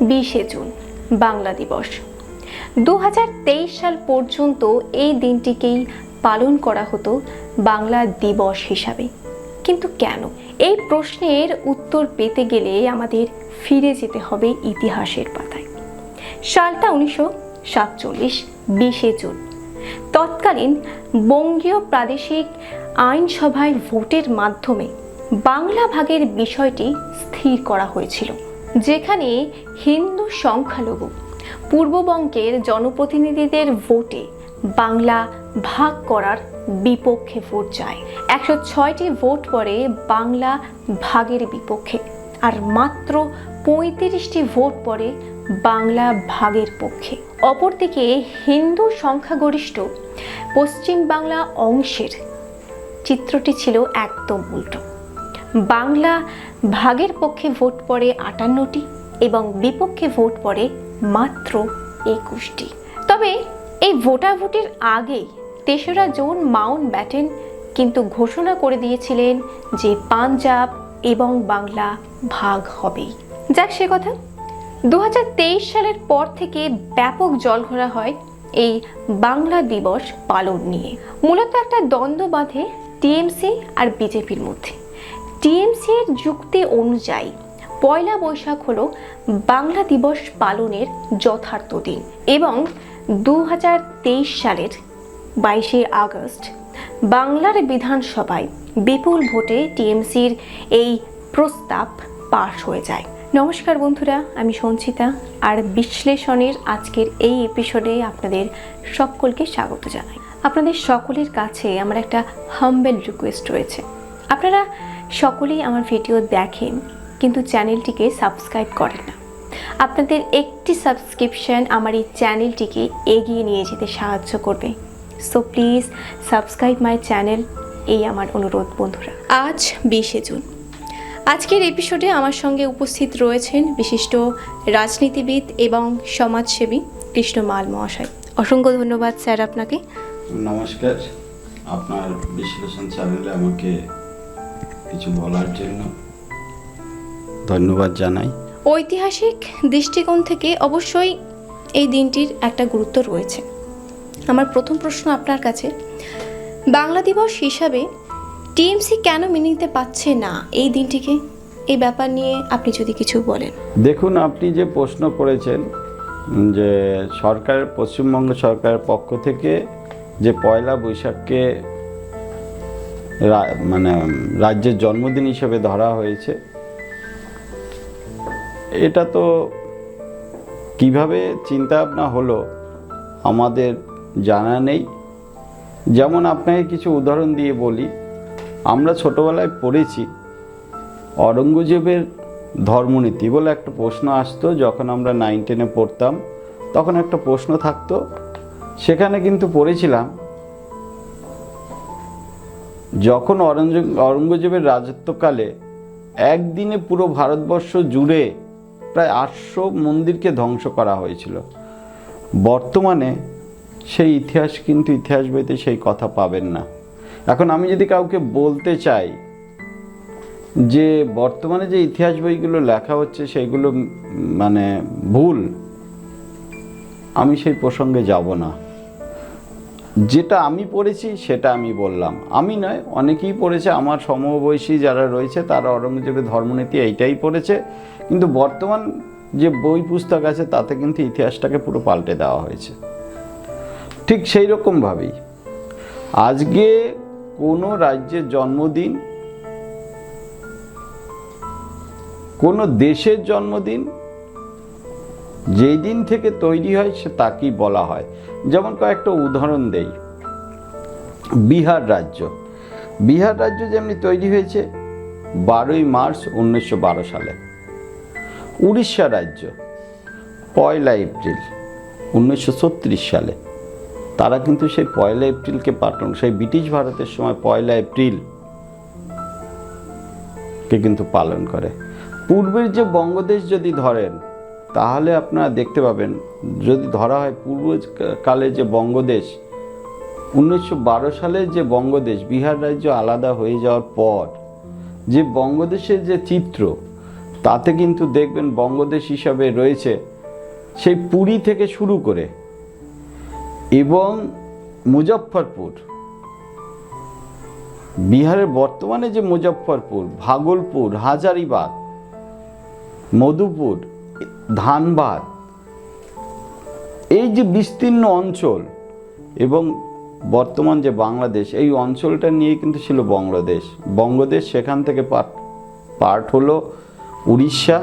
বিশে জুন, বাংলা দিবস। দু হাজার তেইশ সাল পর্যন্ত এই দিনটিকেই পালন করা হতো বাংলা দিবস হিসাবে। কিন্তু কেন? এই প্রশ্নের উত্তর পেতে গেলে আমাদের ফিরে যেতে হবে ইতিহাসের পাতায়। সালটা উনিশশো সাতচল্লিশ, বিশে জুন। তৎকালীন বঙ্গীয় প্রাদেশিক আইনসভায় ভোটের মাধ্যমে বাংলা ভাগের বিষয়টি স্থির করা হয়েছিল। যেখানে হিন্দু সংখ্যালঘু পূর্ববঙ্গের জনপ্রতিনিধিদের ভোটে বাংলা ভাগ করার বিপক্ষে ভোট যায় একশো ছয়টি ভোট পড়ে বাংলা ভাগের বিপক্ষে আর মাত্র পঁয়ত্রিশটি ভোট পড়ে বাংলা ভাগের পক্ষে। অপরদিকে হিন্দু সংখ্যাগরিষ্ঠ পশ্চিম বাংলা অংশের চিত্রটি ছিল একদম উল্টো। বাংলা ভাগের পক্ষে ভোট পড়ে আটান্নটি এবং বিপক্ষে ভোট পড়ে মাত্র একুশটি। তবে এই ভোটাভুটির আগেই তেসরা জুন মাউন্ট ব্যাটেন কিন্তু ঘোষণা করে দিয়েছিলেন যে পাঞ্জাব এবং বাংলা ভাগ হবেই। যাক সে কথা। দু হাজার তেইশ সালের পর থেকে ব্যাপক জলঘোলা হয় এই বাংলা দিবস পালন নিয়ে। মূলত একটা দ্বন্দ্ব বাঁধে টিএমসি আর বিজেপির মধ্যে। টিএমসি এর যুক্তি অনুযায়ী পয়লা বৈশাখ হলো বাংলা দিবস পালনের যথার্থ দিন এবং দু হাজার তেইশ সালের বাইশে আগস্ট বাংলার বিধানসভায় বিপুল ভোটে টিএমসির এই প্রস্তাব পাশ হয়ে যায়। নমস্কার বন্ধুরা, আমি সঞ্চিতা আর বিশ্লেষণের আজকের এই এপিসোডে আপনাদের সকলকে স্বাগত জানাই। আপনাদের সকলের কাছে আমার একটা হাম্বেল রিকোয়েস্ট রয়েছে। আপনারা সকলেই আমার ভিডিও দেখেন, কিন্তু চ্যানেলটিকে সাবস্ক্রাইব করেন না। আপনাদের একটি সাবস্ক্রিপশন আমার এই চ্যানেলটিকে এগিয়ে নিয়ে যেতে সাহায্য করবে। So please subscribe my channel এই আমার অনুরোধ বন্ধুরা। আজ বিশে জুন। আজকের এপিসোডে আমার সঙ্গে উপস্থিত রয়েছেন বিশিষ্ট রাজনীতিবিদ এবং সমাজসেবী কৃষ্ণ মাল মহাশয়। অসংখ্য ধন্যবাদ স্যার আপনাকে। নমস্কার। আপনার বিশ্লেষণ চ্যানেলে আমাকে কিছু বলার জন্য। ধন্যবাদ জানাই। ঐতিহাসিক দৃষ্টিকোণ থেকে অবশ্যই এই দিনটির একটা গুরুত্ব রয়েছে। আমার প্রথম প্রশ্ন আপনার কাছে বাংলা দিবস হিসাবে টিএমসি কেন মেনে নিতে পারছে না? এই দিনটিকে এই ব্যাপার নিয়ে আপনি যদি কিছু বলেন। দেখুন আপনি যে প্রশ্ন করেছেন যে সরকার পশ্চিমবঙ্গ সরকারের পক্ষ থেকে যে পয়লা বৈশাখকে মানে রাজ্যের জন্মদিন হিসেবে ধরা হয়েছে। এটা তো কীভাবে চিন্তা ভাবনা হলো আমাদের জানা নেই। যেমন আপনাকে কিছু উদাহরণ দিয়ে বলি, আমরা ছোটবেলায় পড়েছি অরঙ্গজেবের ধর্মনীতি বলে একটা প্রশ্ন আসতো, যখন আমরা নাইন টেনে পড়তাম, তখন একটা প্রশ্ন থাকতো। সেখানে কিন্তু পড়েছিলাম যখন অরঙ্গজেবের রাজত্বকালে একদিনে পুরো ভারতবর্ষ জুড়ে প্রায় আটশো মন্দিরকে ধ্বংস করা হয়েছিল, বর্তমানে সেই ইতিহাস কিন্তু ইতিহাস বইতে সেই কথা পাবেন না। এখন আমি যদি কাউকে বলতে চাই যে বর্তমানে যে ইতিহাস বইগুলো লেখা হচ্ছে সেইগুলো উম মানে ভুল, আমি সেই প্রসঙ্গে যাব না। যেটা আমি পড়েছি, সেটা আমি বললাম। আমি নয়, অনেকেই পড়েছে। আমার সমবয়সী যারা রয়েছে, তারা অরঙ্গজেবের ধর্মনীতি এইটাই পড়েছে। কিন্তু বর্তমান যে বই পুস্তক আছে, তাতে কিন্তু ইতিহাসটাকে পুরো পাল্টে দেওয়া হয়েছে। ঠিক সেই রকমভাবেই আজকে কোনো রাজ্যের জন্মদিন, কোনো দেশের জন্মদিন যেই দিন থেকে তৈরি হয়, সে তাকেই বলা হয়। যেমন কয়েকটা উদাহরণ দেই। বিহার রাজ্য। বিহার রাজ্য যেমনি তৈরি হয়েছে, বারোই মার্চ উনিশশো বারো সালে। উড়িষ্যা রাজ্য, পয়লা এপ্রিল উনিশশো ছত্রিশ সালে। তারা কিন্তু সেই পয়লা এপ্রিলকে পাঠান সেই ব্রিটিশ ভারতের সময় পয়লা এপ্রিল কে কিন্তু পালন করে। পূর্বের যে বঙ্গদেশ যদি ধরেন তাহলে আপনারা দেখতে পাবেন, যদি ধরা হয় পূর্ব পূর্বকালে যে বঙ্গদেশ, উনিশশো বারো সালে যে বঙ্গদেশ, বিহার রাজ্য আলাদা হয়ে যাওয়ার পর, যে বঙ্গদেশের যে চিত্র, তাতে কিন্তু দেখবেন বঙ্গদেশ হিসাবে রয়েছে, সেই পুরী থেকে শুরু করে এবং মুজফ্ফরপুর। বিহারের বর্তমানে যে মুজফ্ফরপুর, ভাগলপুর, হাজারিবাগ, মধুপুর ধানবাদ। এই যে বিস্তীর্ণ অঞ্চল এবং বর্তমান যে বাংলাদেশ, এই অঞ্চলটা নিয়ে কিন্তু ছিল বঙ্গদেশ। বঙ্গদেশ সেখান থেকে পার্ট পার্ট হলো উড়িষ্যা।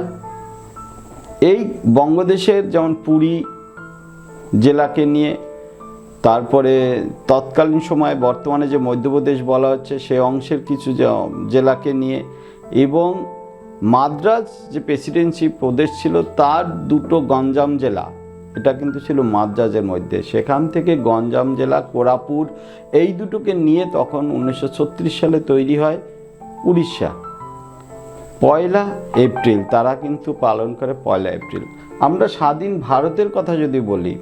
এই বঙ্গদেশের যেমন পুরী জেলাকে নিয়ে, তারপরে তৎকালীন সময়ে বর্তমানে যে মধ্যপ্রদেশ বলা হচ্ছে, সে অংশের কিছু জেলাকে নিয়ে এবং মাদ্রাজ যে প্রেসিডেন্সি প্রদেশ ছিল, তার দুটো গঞ্জাম জেলা। এটা কিন্তু ছিল মাদ্রাজের মধ্যে। সেখান থেকে গঞ্জাম জেলা কোরাপুর এই দুটোকে নিয়ে তখন উনিশশো ছত্রিশ সালে তৈরি হয় উড়িষ্যা। পয়লা এপ্রিল, তারা কিন্তু পালন করে পয়লা এপ্রিল। আমরা স্বাধীন ভারতের কথা যদি বলি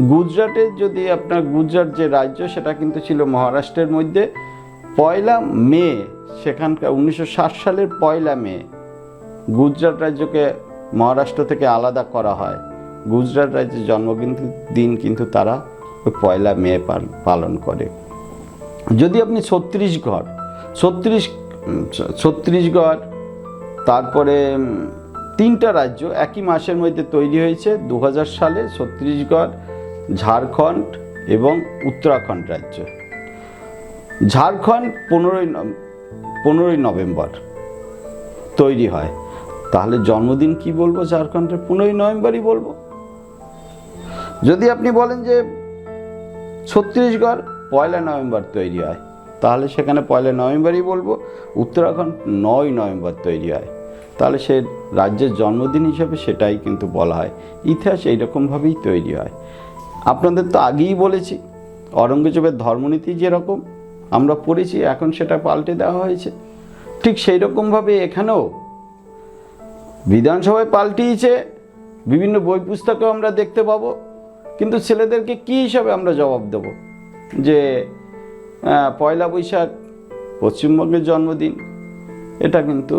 গুজরাটের যদি আপনার গুজরাট যে রাজ্য, সেটা কিন্তু ছিল মহারাষ্ট্রের মধ্যে। পয়লা মে, সেখানকার উনিশশো ষাট সালের পয়লা মে গুজরাট রাজ্যকে মহারাষ্ট্র থেকে আলাদা করা হয়। গুজরাট রাজ্যের জন্মদিন দিন কিন্তু তারা পয়লা মে পাল- পালন করে। যদি আপনি ছত্রিশগড় ছত্রিশ উম, ছ- ছত্তিশগড় তারপরে তিনটা রাজ্য একই মাসের মধ্যে তৈরি হয়েছে দু হাজার সালে ছত্তিশগড় ঝাড়খণ্ড এবং উত্তরাখণ্ড রাজ্য। ঝাড়খণ্ড পনেরোই পনেরোই নভেম্বর তৈরি হয়। তাহলে জন্মদিন কি বলব? ঝাড়খণ্ডের পনেরোই নভেম্বরই বলব। যদি আপনি বলেন যে ছত্তিশগড় পয়লা নভেম্বর তৈরি হয়, তাহলে সেখানে পয়লা নভেম্বরই বলব, উত্তরাখণ্ড নয় নভেম্বর তৈরি হয়। তাহলে সে রাজ্যের জন্মদিন হিসেবে সেটাই কিন্তু বলা হয়। ইতিহাস এইরকমভাবেই তৈরি হয়। আপনাদের তো আগেই বলেছি অরঙ্গজেবের ধর্মনীতি যেরকম, আমরা পড়েছি, এখন সেটা পাল্টে দেওয়া হয়েছে। ঠিক সেই রকমভাবে এখানেও বিধানসভায় পাল্টিয়েছে, বিভিন্ন বই পুস্তকেও আমরা দেখতে পাবো, কিন্তু ছেলেদেরকে কি হিসাবে আমরা জবাব দেব? যে পয়লা বৈশাখ, পশ্চিমবঙ্গের জন্মদিন, এটা কিন্তু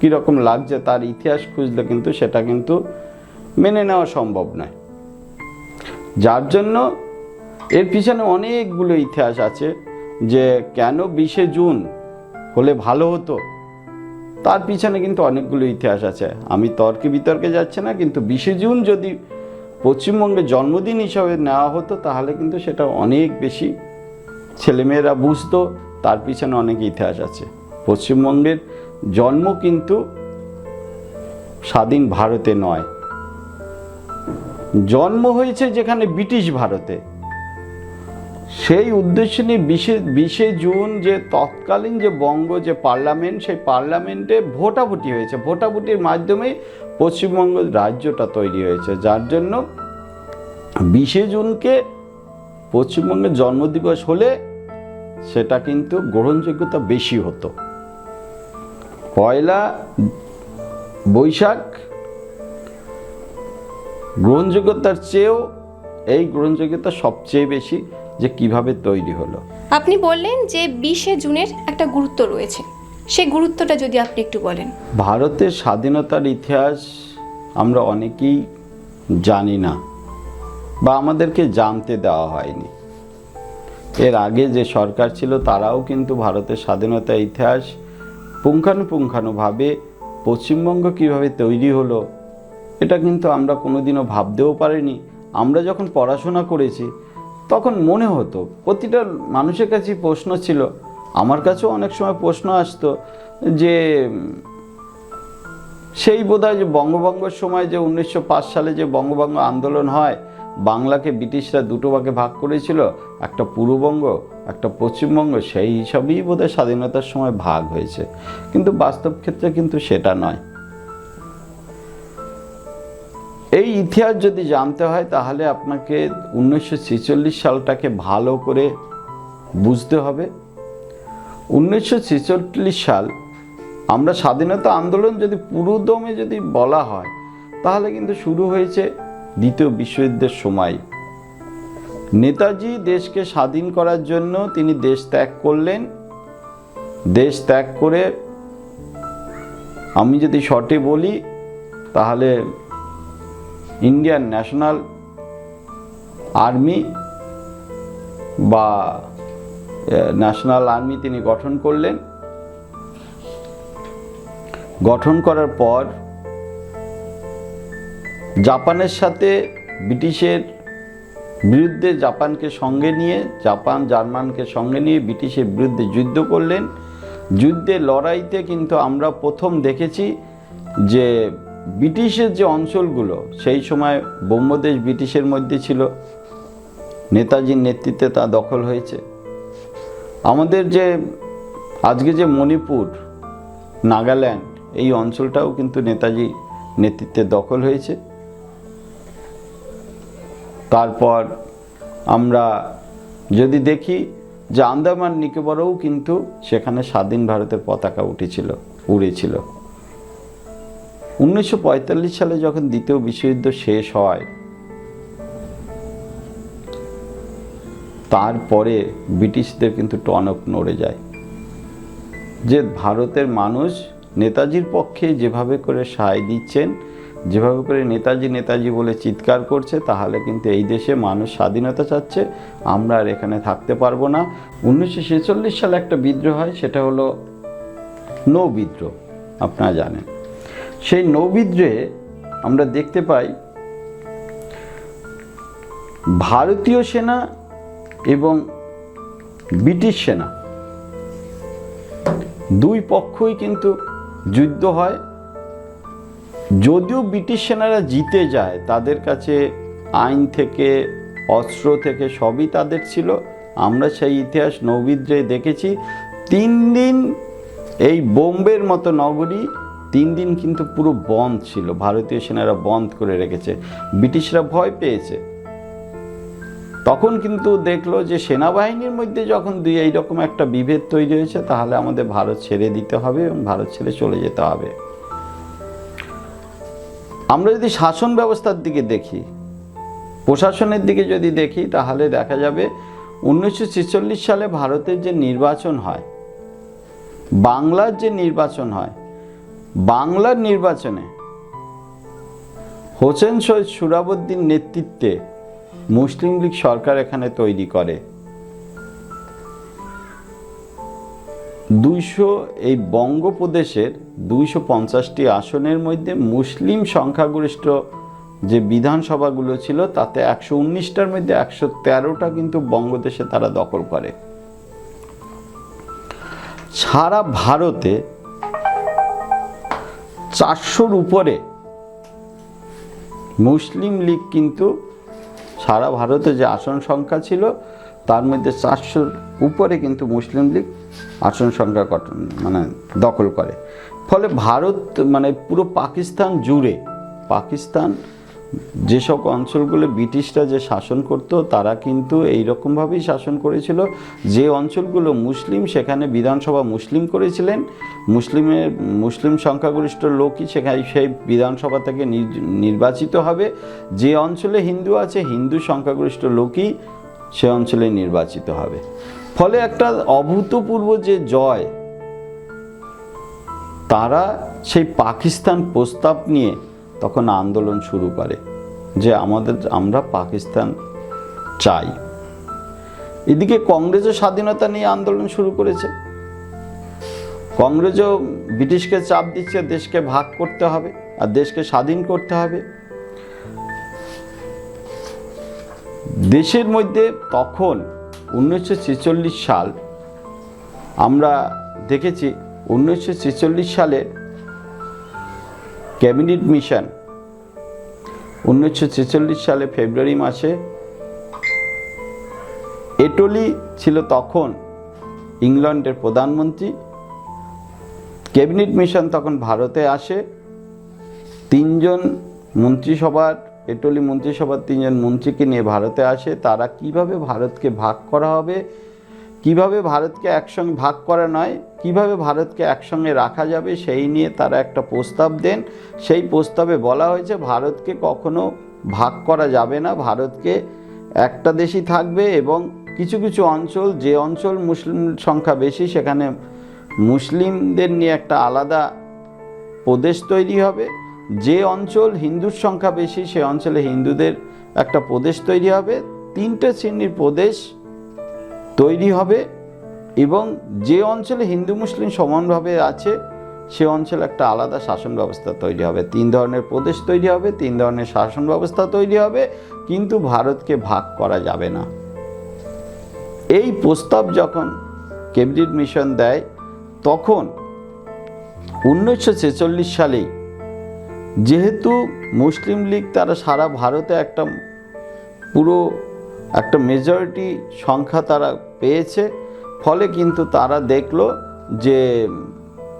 কীরকম লাগছে তার ইতিহাস খুঁজলে কিন্তু সেটা কিন্তু মেনে নেওয়া সম্ভব নয়। যার জন্য এর পিছনে অনেকগুলো ইতিহাস আছে যে কেন বিশে জুন হলে ভালো হতো তার পিছনে কিন্তু অনেকগুলো ইতিহাস আছে। আমি তর্কে বিতর্কে যাচ্ছি না, কিন্তু বিশে জুন যদি পশ্চিমবঙ্গের জন্মদিন হিসাবে নেওয়া হতো, তাহলে কিন্তু সেটা অনেক বেশি ছেলেমেয়েরা বুঝতো, তার পিছনে অনেক ইতিহাস আছে। পশ্চিমবঙ্গের জন্ম কিন্তু স্বাধীন ভারতে নয়। জন্ম হয়েছে যেখানে ব্রিটিশ ভারতে। সেই উদ্দেশ্য নিয়ে বিশে বিশে জুন যে তৎকালীন যে বঙ্গ যে পার্লামেন্ট, সেই পার্লামেন্টে ভোটাভুটি হয়েছে। ভোটাভুটির মাধ্যমে পশ্চিমবঙ্গ রাজ্যটা তৈরি হয়েছে। যার জন্য বিশে জুনকে পশ্চিমবঙ্গের জন্মদিবস হলে সেটা কিন্তু গ্রহণযোগ্যতা বেশি হতো। পয়লা বৈশাখ গ্রহণযোগ্যতার চেয়েও এই গ্রহণযোগ্যতা সবচেয়ে বেশি। যে কীভাবে তৈরি হলো। আপনি বললেন যে বিশে জুনের একটা গুরুত্ব রয়েছে। সেই গুরুত্বটা যদি আপনি একটু বলেন। ভারতের স্বাধীনতার ইতিহাস আমরা অনেকেই জানি না বা আমাদেরকে জানতে দেওয়া হয়নি। এর আগে যে সরকার ছিল তারাও কিন্তু ভারতের স্বাধীনতার ইতিহাস পুঙ্খানুপুঙ্খানুভাবে পশ্চিমবঙ্গ কীভাবে তৈরি হলো এটা কিন্তু আমরা কোনোদিনও ভাবতেও পারিনি। আমরা যখন পড়াশোনা করেছি তখন মনে হতো, প্রতিটা মানুষের কাছে প্রশ্ন ছিল। আমার কাছেও অনেক সময় প্রশ্ন আসতো যে, সেই বোধহয় যে বঙ্গভঙ্গের সময় যে উনিশশো পাঁচ সালে যে বঙ্গভঙ্গ আন্দোলন হয়, বাংলাকে ব্রিটিশরা দুটো ভাগে ভাগ করেছিল, একটা পূর্ববঙ্গ, একটা পশ্চিমবঙ্গ, সেই হিসাবেই বোধহয় স্বাধীনতার সময় ভাগ হয়েছে। কিন্তু বাস্তব ক্ষেত্রে কিন্তু সেটা নয়। এই ইতিহাস যদি জানতে হয়, তাহলে আপনাকে উনিশশো ছেচল্লিশ সালটাকে ভালো করে বুঝতে হবে। উনিশশো ছেচল্লিশ সাল আমরা স্বাধীনতা আন্দোলন যদি পুরোদমে যদি বলা হয়, তাহলে কিন্তু শুরু হয়েছে দ্বিতীয় বিশ্বযুদ্ধের সময়। নেতাজি দেশকে স্বাধীন করার জন্য তিনি দেশ ত্যাগ করলেন। দেশ ত্যাগ করে আমি যদি শর্টে বলি, তাহলে ইন্ডিয়ান ন্যাশনাল আর্মি বা ন্যাশনাল আর্মি তিনি গঠন করলেন। গঠন করার পর জাপানের সাথে ব্রিটিশের বিরুদ্ধে জাপানকে সঙ্গে নিয়ে, জাপান জার্মানকে সঙ্গে নিয়ে ব্রিটিশের বিরুদ্ধে যুদ্ধ করলেন। যুদ্ধে লড়াইতে কিন্তু আমরা প্রথম দেখেছি যে ব্রিটিশের যে অঞ্চলগুলো, সেই সময় ব্রহ্মদেশ ব্রিটিশের মধ্যে ছিল। নেতাজির নেতৃত্বে তা দখল হয়েছে। আমাদের যে, আজকে যে মণিপুর, নাগাল্যান্ড, এই অঞ্চলটাও কিন্তু নেতাজি নেতৃত্বে দখল হয়েছে। তারপর আমরা যদি দেখি যে আন্দামান নিকোবরেও কিন্তু সেখানে স্বাধীন ভারতের পতাকা উঠেছিল, উড়েছিল। উনিশশো পঁয়তাল্লিশ সালে যখন দ্বিতীয় বিশ্বযুদ্ধ শেষ হয়, তারপরে ব্রিটিশদের কিন্তু টনক নড়ে যায়। যে ভারতের মানুষ নেতাজির পক্ষে যেভাবে করে সায় দিচ্ছেন, যেভাবে করে নেতাজি নেতাজি বলে চিৎকার করছে, তাহলে কিন্তু এই দেশে মানুষ স্বাধীনতা চাচ্ছে, আমরা আর এখানে থাকতে পারব না। উনিশশো ছেচল্লিশ সালে একটা বিদ্রোহ হয়, সেটা হলো নৌ বিদ্রোহ, আপনারা জানেন। সেই নৌ বিদ্রোহে আমরা দেখতে পাই, ভারতীয় সেনা এবং ব্রিটিশ সেনা, দুই পক্ষই কিন্তু যুদ্ধ হয়। যদিও ব্রিটিশ সেনারা জিতে যায়, তাদের কাছে আইন থেকে, অস্ত্র থেকে সবই তাদের ছিল। আমরা সেই ইতিহাস নৌবিদ্রে দেখেছি, তিন দিন এই বোম্বের মতো নগরী তিন দিন কিন্তু পুরো বন্ধ ছিল। ভারতীয় সেনারা বন্ধ করে রেখেছে। ব্রিটিশরা ভয় পেয়েছে। তখন কিন্তু দেখল যে সেনাবাহিনীর মধ্যে যখন দুই এইরকম একটা বিভেদ তৈরি হয়েছে, তাহলে আমাদের ভারত ছেড়ে দিতে হবে এবং ভারত ছেড়ে চলে যেতে হবে। আমরা যদি শাসন ব্যবস্থার দিকে দেখি, প্রশাসনের দিকে যদি দেখি, তাহলে দেখা যাবে উনিশশো ছেচল্লিশ সালে ভারতের যে নির্বাচন হয়, বাংলার যে নির্বাচন হয় বাংলার নির্বাচনে হোসেন সৈয়দ সুরাবুদ্দিন নেতৃত্বে মুসলিম লীগ সরকার এখানে তৈরি করে। দুইশো এই বঙ্গপ্রদেশের দুইশো পঞ্চাশটি আসনের মধ্যে মুসলিম সংখ্যাগরিষ্ঠ যে বিধানসভাগুলো ছিল, তাতে একশো উনিশটার মধ্যে একশো তেরোটা কিন্তু বঙ্গদেশে তারা দখল করে। সারা ভারতে চারশোর উপরে। মুসলিম লীগ কিন্তু সারা ভারতে যে আসন সংখ্যা ছিল, তার মধ্যে চারশোর উপরে কিন্তু মুসলিম লীগ আসন সংখ্যা গঠন মানে দখল করে। ফলে ভারত মানে পুরো পাকিস্তান জুড়ে, পাকিস্তান যেসব অঞ্চলগুলো ব্রিটিশরা যে শাসন করত, তারা কিন্তু এইরকমভাবেই শাসন করেছিল। যে অঞ্চলগুলো মুসলিম, সেখানে বিধানসভা মুসলিম করেছিলেন। মুসলিমের মুসলিম সংখ্যাগরিষ্ঠ লোকই সেখানে সেই বিধানসভা থেকে নির্বাচিত হবে। যে অঞ্চলে হিন্দু আছে, হিন্দু সংখ্যাগরিষ্ঠ লোকই সে অঞ্চলে নির্বাচিত হবে। ফলে একটা অভূতপূর্ব যে জয়, তারা সেই পাকিস্তান প্রস্তাব নিয়ে তখন আন্দোলন শুরু করে যে আমাদের, আমরা পাকিস্তান চাই। এদিকে কংগ্রেসও স্বাধীনতা নিয়ে আন্দোলন শুরু করেছে। কংগ্রেসও ব্রিটিশকে চাপ দিচ্ছে, দেশকে ভাগ করতে হবে আর দেশকে স্বাধীন করতে হবে। দেশের মধ্যে তখন উনিশশো ছেচল্লিশ সাল আমরা দেখেছি, উনিশশো ছেচল্লিশ সালে ক্যাবিনেট মিশন উনিশশো ছেচল্লিশ সালে ফেব্রুয়ারি মাসে এটলি ছিল তখন ইংল্যান্ডের প্রধানমন্ত্রী। ক্যাবিনেট মিশন তখন ভারতে আসে। তিনজন মন্ত্রিসভার, এটলি মন্ত্রিসভার তিনজন মন্ত্রীকে নিয়ে ভারতে আসে। তারা কীভাবে ভারতকে ভাগ করা হবে? কীভাবে ভারতকে একসঙ্গে ভাগ করা নয়, কীভাবে ভারতকে একসঙ্গে রাখা যাবে সেই নিয়ে তারা একটা প্রস্তাব দেন। সেই প্রস্তাবে বলা হয়েছে, ভারতকে কখনো ভাগ করা যাবে না, ভারতকে একটা দেশই থাকবে এবং কিছু কিছু অঞ্চল, যে অঞ্চল মুসলিম সংখ্যা বেশি, সেখানে মুসলিমদের নিয়ে একটা আলাদা প্রদেশ তৈরি হবে। যে অঞ্চল হিন্দুর সংখ্যা বেশি, সে অঞ্চলে হিন্দুদের একটা প্রদেশ তৈরি হবে। তিনটে শ্রেণির প্রদেশ তৈরি হবে এবং যে অঞ্চলে হিন্দু মুসলিম সমানভাবে আছে, সে অঞ্চলে একটা আলাদা শাসন ব্যবস্থা তৈরি হবে। তিন ধরনের প্রদেশ তৈরি হবে, তিন ধরনের শাসন ব্যবস্থা তৈরি হবে, কিন্তু ভারতকে ভাগ করা যাবে না। এই প্রস্তাব যখন ক্যাবিনেট মিশন দেয়, তখন উনিশশো ছেচল্লিশ সালে যেহেতু মুসলিম লীগ তারা সারা ভারতে একটা পুরো একটা মেজরিটি সংখ্যা তারা পেয়েছে। ফলে কিন্তু তারা দেখল যে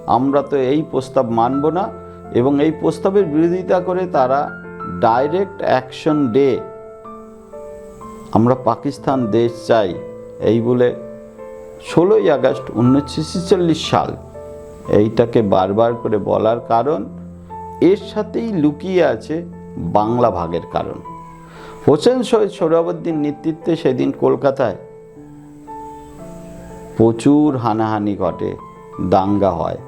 আমরা তো এই প্রস্তাব মানব না এবং এই প্রস্তাবের বিরোধিতা করে তারা ডাইরেক্ট অ্যাকশন ডে আমরা পাকিস্তান দেশ চাই এই বলে ষোলোই আগস্ট উনিশশো ছেচল্লিশ সাল এইটাকে বারবার করে বলার কারণ এর সাথেই লুকিয়ে আছে বাংলা ভাগের কারণ। হোসেন সৈয়দ সোহরাবুদ্দিন নেতৃত্বে সেদিন কলকাতায় প্রচুর হানাহানি ঘটে, দাঙ্গা হয়।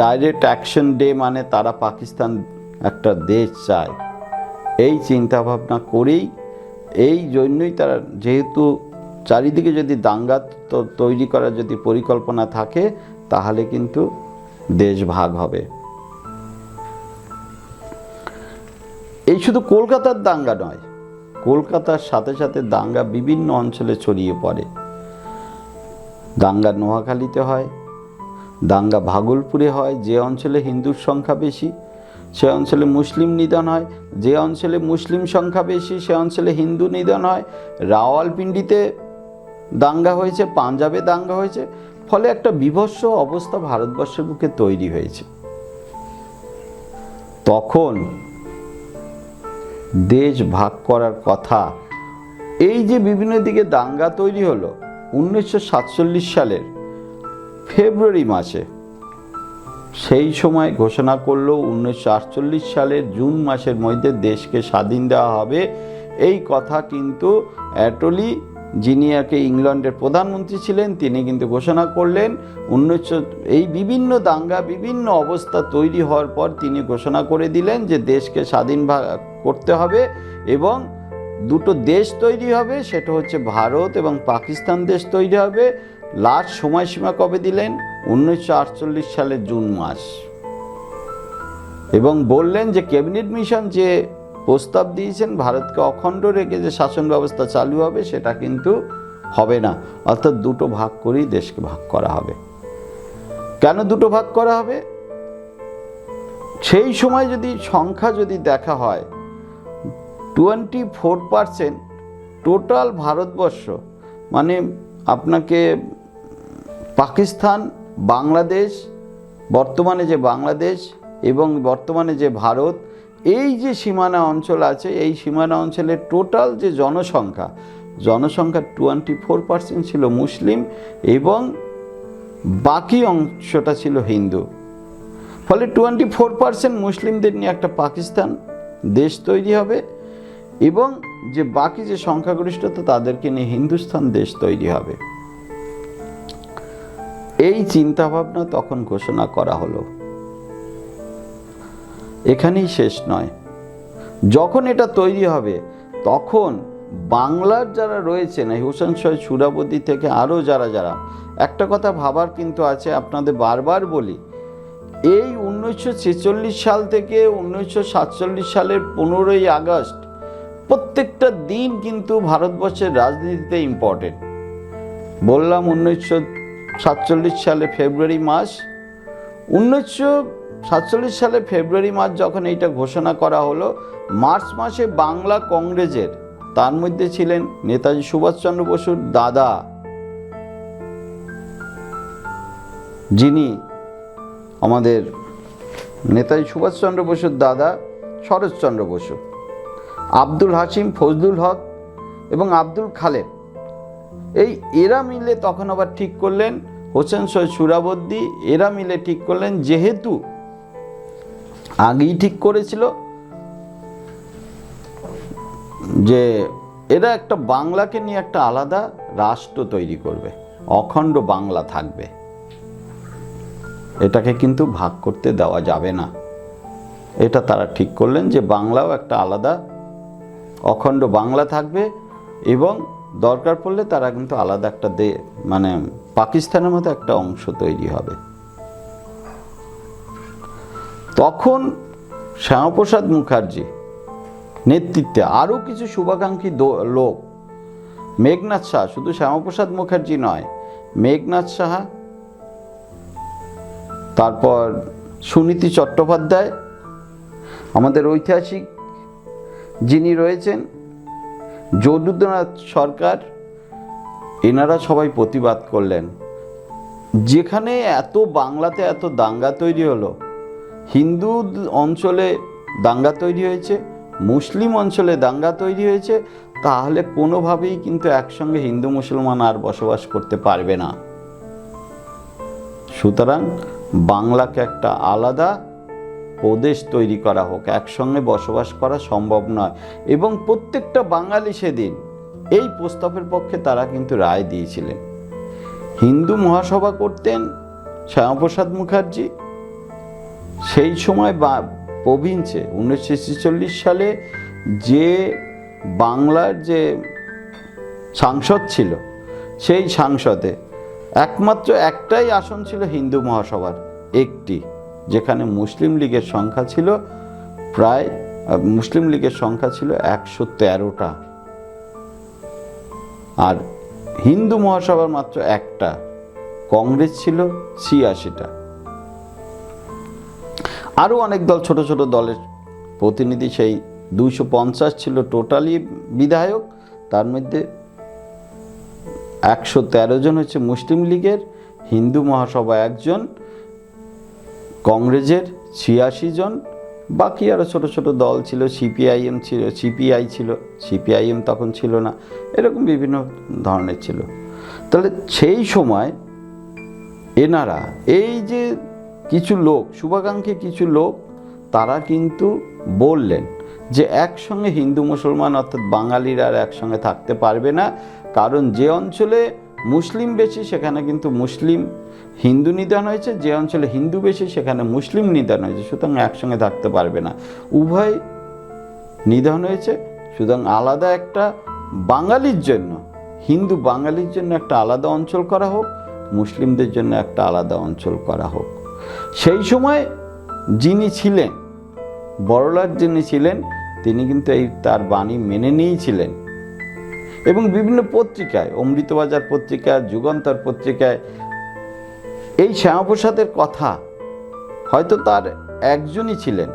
ডাইরেক্ট অ্যাকশন ডে মানে তারা পাকিস্তান একটা দেশ চায়। এই চিন্তা ভাবনা করেই, এই জন্যই তারা যেহেতু চারিদিকে যদি দাঙ্গা তৈরি করার যদি পরিকল্পনা থাকে, তাহলে কিন্তু দেশ ভাগ হবে। এই শুধু কলকাতার দাঙ্গা নয় কলকাতার সাথে সাথে দাঙ্গা বিভিন্ন অঞ্চলে ছড়িয়ে পড়ে। দাঙ্গা নোয়াখালীতে হয়, দাঙ্গা ভাগলপুরে হয়, যে অঞ্চলে হিন্দুর সংখ্যা বেশি, সে অঞ্চলে মুসলিম নিধন হয়, যে অঞ্চলে মুসলিম সংখ্যা বেশি, সে অঞ্চলে হিন্দু নিধন হয়। রাওয়ালপিন্ডিতে দাঙ্গা হয়েছে, পাঞ্জাবে দাঙ্গা হয়েছে, ফলে একটা বিভৎস অবস্থা ভারতবর্ষের বুকে তৈরি হয়েছে। তখন দেশ ভাগ করার কথা। এই যে বিভিন্ন দিকে দাঙ্গা তৈরি হলো উনিশশো সাতচল্লিশ সালের ফেব্রুয়ারি মাসে, সেই সময় ঘোষণা করল উনিশশো আটচল্লিশ সালের জুন মাসের মধ্যে দেশকে স্বাধীন দেওয়া হবে। এই কথা কিন্তু অ্যাটলি, যিনি আগে ইংল্যান্ডের প্রধানমন্ত্রী ছিলেন, তিনি কিন্তু ঘোষণা করলেন। উনিশশো, এই বিভিন্ন দাঙ্গা, বিভিন্ন অবস্থা তৈরি হওয়ার পর তিনি ঘোষণা করে দিলেন যে দেশকে স্বাধীন করতে হবে এবং দুটো দেশ তৈরি হবে, সেটা হচ্ছে ভারত এবং পাকিস্তান দেশ তৈরি হবে। লাস্ট সময়সীমা কবে দিলেন? উনিশশো আটচল্লিশ সালের জুন মাস। এবং বললেন যে, ক্যাবিনেট মিশন যে প্রস্তাব দিয়েছেন, ভারতকে অখণ্ড রেখে যে শাসন ব্যবস্থা চালু হবে, সেটা কিন্তু হবে না। অর্থাৎ দুটো ভাগ করেই দেশকে ভাগ করা হবে। কেন দুটো ভাগ করা হবে? সেই সময় যদি সংখ্যা যদি দেখা হয় twenty four percent total Bharatvarsha মানে আপনাকে পাকিস্তান, বাংলাদেশ, বর্তমানে যে বাংলাদেশ এবং বর্তমানে যে ভারত, এই যে সীমানা অঞ্চল আছে, এই সীমানা অঞ্চলের টোটাল যে জনসংখ্যা জনসংখ্যার টোয়েন্টি ফোর পার্সেন্ট ছিল মুসলিম এবং বাকি অংশটা ছিল হিন্দু। ফলে টোয়েন্টি ফোর পার্সেন্ট মুসলিমদের নিয়ে একটা পাকিস্তান দেশ তৈরি হবে। এবং যে বাকি যে সংখ্যাগরিষ্ঠতা তাদেরকে নিয়ে হিন্দুস্থান দেশ তৈরি হবে। এই চিন্তাভাবনা তখন ঘোষণা করা হলো। এখানেই শেষ নয়। যখন এটা তৈরি হবে, তখন বাংলার যারা রয়েছেন হোসেন শহীদ সুরাবতী থেকে আরও যারা যারা, একটা কথা ভাবার কিন্তু আছে, আপনাদের বারবার বলি, এই উনিশশো ছেচল্লিশ সাল থেকে উনিশশো সাতচল্লিশ সালের পনেরোই আগস্ট প্রত্যেকটা দিন কিন্তু ভারতবর্ষের রাজনীতিতে ইম্পর্টেন্ট বললাম উনিশশো সাতচল্লিশ সালে ফেব্রুয়ারি মাস। উনিশশো সাতচল্লিশ সালে ফেব্রুয়ারি মাস যখন এইটা ঘোষণা করা হলো, মার্চ মাসে বাংলা কংগ্রেসের, তার মধ্যে ছিলেন নেতাজি সুভাষচন্দ্র বসুর দাদা। যিনি আমাদের নেতাজি সুভাষচন্দ্র বসুর দাদা শরৎচন্দ্র বসু। আব্দুল হাসিম ফজলুল হক এবং আব্দুল খালেদ। এই এরা মিলে তখন আবার ঠিক করলেন হোসেন সৈয়দ সুরাবদ্দি, এরা মিলে ঠিক করলেন যেহেতু আগেই ঠিক করেছিল যে এরা একটা বাংলাকে নিয়ে একটা আলাদা রাষ্ট্র তৈরি করবে, অখণ্ড বাংলা থাকবে। এটাকে কিন্তু ভাগ করতে দেওয়া যাবে না। এটা তারা ঠিক করলেন যে বাংলাও একটা আলাদা অখণ্ড বাংলা থাকবে এবং দরকার পড়লে তারা কিন্তু আলাদা একটা দে মানে পাকিস্তানের মতো একটা অংশ তৈরি হবে। তখন শ্যামাপ্রসাদ মুখার্জি নেতৃত্বে আরও কিছু শুভাকাঙ্ক্ষী লোক, মেঘনাথ শাহ শুধু শ্যামাপ্রসাদ মুখার্জি নয়, মেঘনাথ সাহা, তারপর সুনীতি চট্টোপাধ্যায়, আমাদের ঐতিহাসিক যিনি রয়েছেন, যদুদ্রনাথ সরকার, এনারা সবাই প্রতিবাদ করলেন। যেখানে এত বাংলাতে এত দাঙ্গা তৈরি হলো, হিন্দু অঞ্চলে দাঙ্গা তৈরি হয়েছে, মুসলিম অঞ্চলে দাঙ্গা তৈরি হয়েছে, তাহলে কোনোভাবেই কিন্তু একসঙ্গে হিন্দু মুসলমান আর বসবাস করতে পারবে না। সুতরাং বাংলাকে একটা আলাদা প্রদেশ তৈরি করা হোক, একসঙ্গে বসবাস করা সম্ভব নয়। এবং প্রত্যেকটা বাঙালি সেদিন এই প্রস্তাবের পক্ষে তারা কিন্তু রায় দিয়েছিলেন। হিন্দু মহাসভা করতেন শ্যামাপ্রসাদ মুখার্জি। সেই সময় বা প্রভিন্সে উনিশশো ছেচল্লিশ সালে যে বাংলার যে সাংসদ ছিল, সেই সাংসদে একমাত্র একটাই আসন ছিল হিন্দু মহাসভার, একটি। যেখানে মুসলিম লীগের সংখ্যা ছিল প্রায় মুসলিম লীগের সংখ্যা ছিল একশো তেরোটা। আর হিন্দু মহাসভার মাত্র একটা, কংগ্রেস ছিল ছিয়াশিটা। আরও অনেক দল, ছোট ছোট দলের প্রতিনিধি, সেই দুইশো পঞ্চাশ ছিল টোটালি বিধায়ক। তার মধ্যে একশো তেরো জন হচ্ছে মুসলিম লীগের, হিন্দু মহাসভা একজন কংগ্রেসের ছিয়াশি জন, বাকি আরও ছোট ছোট দল ছিল, সিপিআইএম ছিল, সিপিআই ছিল, সিপিআইএম তখন ছিল না, এরকম বিভিন্ন ধরনের ছিল। তাহলে সেই সময় এনারা, এই যে কিছু লোক, শুভাকাঙ্ক্ষী কিছু লোক, তারা কিন্তু বললেন যে একসঙ্গে হিন্দু মুসলমান অর্থাৎ বাঙালিরা আর একসঙ্গে থাকতে পারবে না, কারণ যে অঞ্চলে মুসলিম বেশি, সেখানে কিন্তু মুসলিম হিন্দু নিদান হয়েছে, যে অঞ্চলে হিন্দু বেশি, সেখানে মুসলিম নিদান হয়েছে, সুতরাং একসঙ্গে থাকতে পারবে না। উভয় নিধন হয়েছে, সুতরাং আলাদা একটা বাঙালির জন্য, হিন্দু বাঙালির জন্য একটা আলাদা অঞ্চল করা হোক, মুসলিমদের জন্য একটা আলাদা অঞ্চল করা হোক। সেই সময় যিনি ছিলেন, বড়লাট যিনি ছিলেন, তিনি কিন্তু এই তার বাণী মেনে নিয়েছিলেন। এবং বিভিন্ন পত্রিকায়, অমৃতবাজার পত্রিকা, যুগান্তর পত্রিকায় এই শ্যামাপ্রসাদের কথা হয়তো তার একজনই ছিলেন।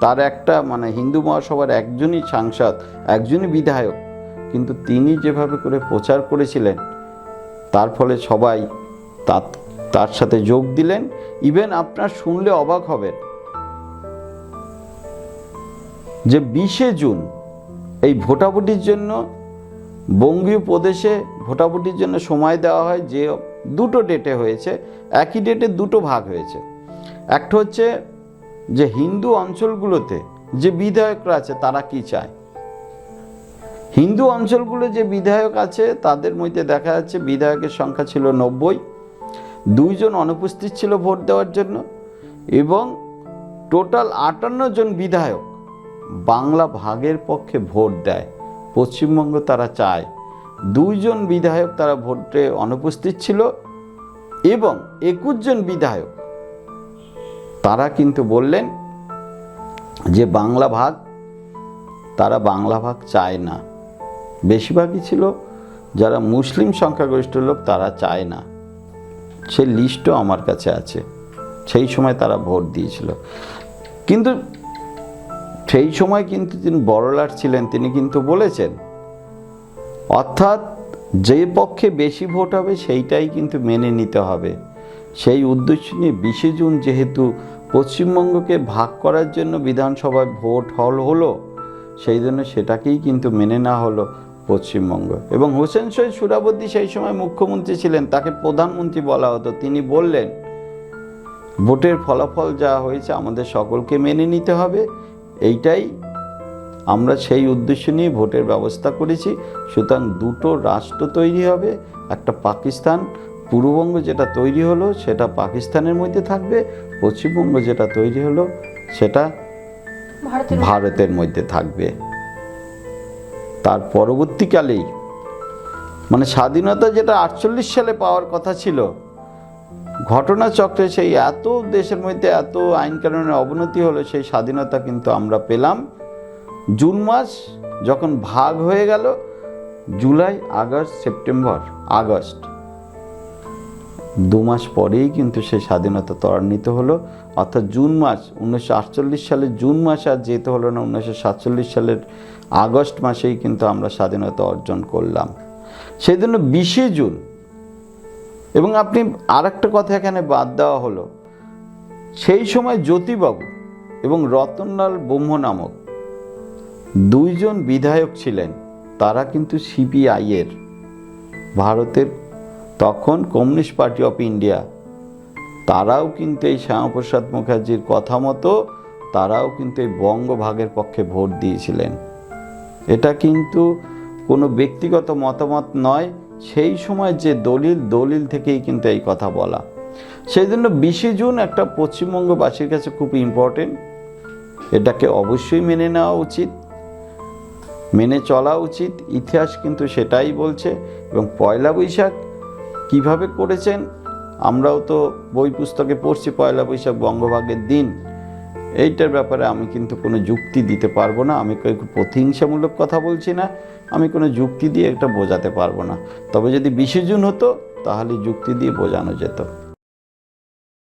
তার একটা মানে হিন্দু মহাসভার একজনই সাংসদ, একজনই বিধায়ক। কিন্তু তিনি যেভাবে করে প্রচার করেছিলেন, তার ফলে সবাই তার তার সাথে যোগ দিলেন। ইভেন আপনার শুনলে অবাক হবেন যে বিশে জুন এই ভোটাভুটির জন্য বঙ্গীয় প্রদেশে ভোটাভুটির জন্য সময় দেওয়া হয় যে দুটো ডেটে হয়েছে, একই ডেটে দুটো ভাগ হয়েছে। একটা হচ্ছে যে হিন্দু অঞ্চলগুলোতে যে বিধায়করা আছে, তারা কি চায়? হিন্দু অঞ্চলগুলো যে বিধায়ক আছে, তাদের মধ্যে দেখা যাচ্ছে বিধায়কের সংখ্যা ছিল নব্বই। দুইজন অনুপস্থিত ছিল ভোট দেওয়ার জন্য এবং টোটাল আটান্ন জন বিধায়ক বাংলা ভাগের পক্ষে ভোট দেয়। পশ্চিমবঙ্গ তারা চায়। দুইজন বিধায়ক তারা ভোটে অনুপস্থিত ছিল এবং একুশ জন বিধায়ক। তারা কিন্তু বললেন যে বাংলা ভাগ, তারা বাংলা ভাগ চায় না। বেশিরভাগই ছিল যারা মুসলিম সংখ্যাগরিষ্ঠ লোক, তারা চায় না। সে লিস্টও আমার কাছে আছে। সেই সময় তারা ভোট দিয়েছিল। কিন্তু সেই সময় কিন্তু তিনি বড়লাট ছিলেন, তিনি কিন্তু বলেছেন অর্থাৎ যে পক্ষে বেশি ভোট হবে সেইটাই কিন্তু মেনে নিতে হবে। সেই উদ্দেশ্য নিয়ে বিশে জুন যেহেতু পশ্চিমবঙ্গকে ভাগ করার জন্য বিধানসভায় ভোট হল হলো, সেই জন্য সেটাকেই কিন্তু মেনে নেওয়া হলো পশ্চিমবঙ্গ। এবং হোসেন শহীদ সুরাবর্দী সেই সময় মুখ্যমন্ত্রী ছিলেন, তাকে প্রধানমন্ত্রী বলা হতো। তিনি বললেন, ভোটের ফলাফল যা হয়েছে আমাদের সকলকে মেনে নিতে হবে। এইটাই আমরা সেই উদ্দেশ্য নিয়ে ভোটের ব্যবস্থা করেছি। সুতরাং দুটো রাষ্ট্র তৈরি হবে একটা পাকিস্তান পূর্ববঙ্গ যেটা তৈরি হলো সেটা পাকিস্তানের মধ্যে থাকবে পশ্চিমবঙ্গ যেটা তৈরি হলো সেটা ভারতের মধ্যে। থাকবে। তার পরবর্তীকালেই মানে স্বাধীনতা যেটা আটচল্লিশ সালে পাওয়ার কথা ছিল ঘটনাচক্রে সেই এত দেশের মধ্যে এত আইন কানুনের অবনতি হলো সেই স্বাধীনতা কিন্তু আমরা পেলাম। জুন মাস যখন ভাগ হয়ে গেল, জুলাই, আগস্ট, সেপ্টেম্বর, আগস্ট। দু মাস পরেই কিন্তু সেই স্বাধীনতা ত্বরান্বিত হলো। অর্থাৎ জুন মাস উনিশশো আটচল্লিশ সালের জুন মাস আর যেতে হলো না, উনিশশো সাতচল্লিশ সালের আগস্ট মাসেই কিন্তু আমরা স্বাধীনতা অর্জন করলাম। সেই জন্য বিশে জুন। এবং আপনি আর একটা কথা এখানে বাদ দেওয়া হলো। সেই সময় জ্যোতিবাবু এবং রতনলাল ব্রহ্ম নামক দুইজন বিধায়ক ছিলেন, তারা কিন্তু সিপিআইয়ের। ভারতের তখন কমিউনিস্ট পার্টি অফ ইন্ডিয়া। তারাও কিন্তু এই শ্যামাপ্রসাদ মুখার্জির কথা মতো, তারাও কিন্তু এই বঙ্গভাগের পক্ষে ভোট দিয়েছিলেন। এটা কিন্তু কোনো ব্যক্তিগত মতামত নয়, সেই সময় যে দলিল দলিল থেকেই কিন্তু এই কথা বলা। সেই জন্য বিশে জুন একটা পশ্চিমবঙ্গবাসীর কাছে খুব ইম্পর্টেন্ট এটাকে অবশ্যই মেনে নেওয়া উচিত। মেনে চলা উচিত, ইতিহাস কিন্তু সেটাই বলছে। এবং পয়লা বৈশাখ কীভাবে করেছেন, আমরাও তো বই পুস্তকে পড়ছি পয়লা বৈশাখ বঙ্গভাগের দিন। এইটার ব্যাপারে আমি কিন্তু কোনো যুক্তি দিতে পারব না, আমি প্রতিহিংসামূলক কথা বলছি না, আমি কোনো যুক্তি দিয়ে এটা বোঝাতে পারব না। তবে যদি বিশে জুন হতো, তাহলে যুক্তি দিয়ে বোঝানো যেত।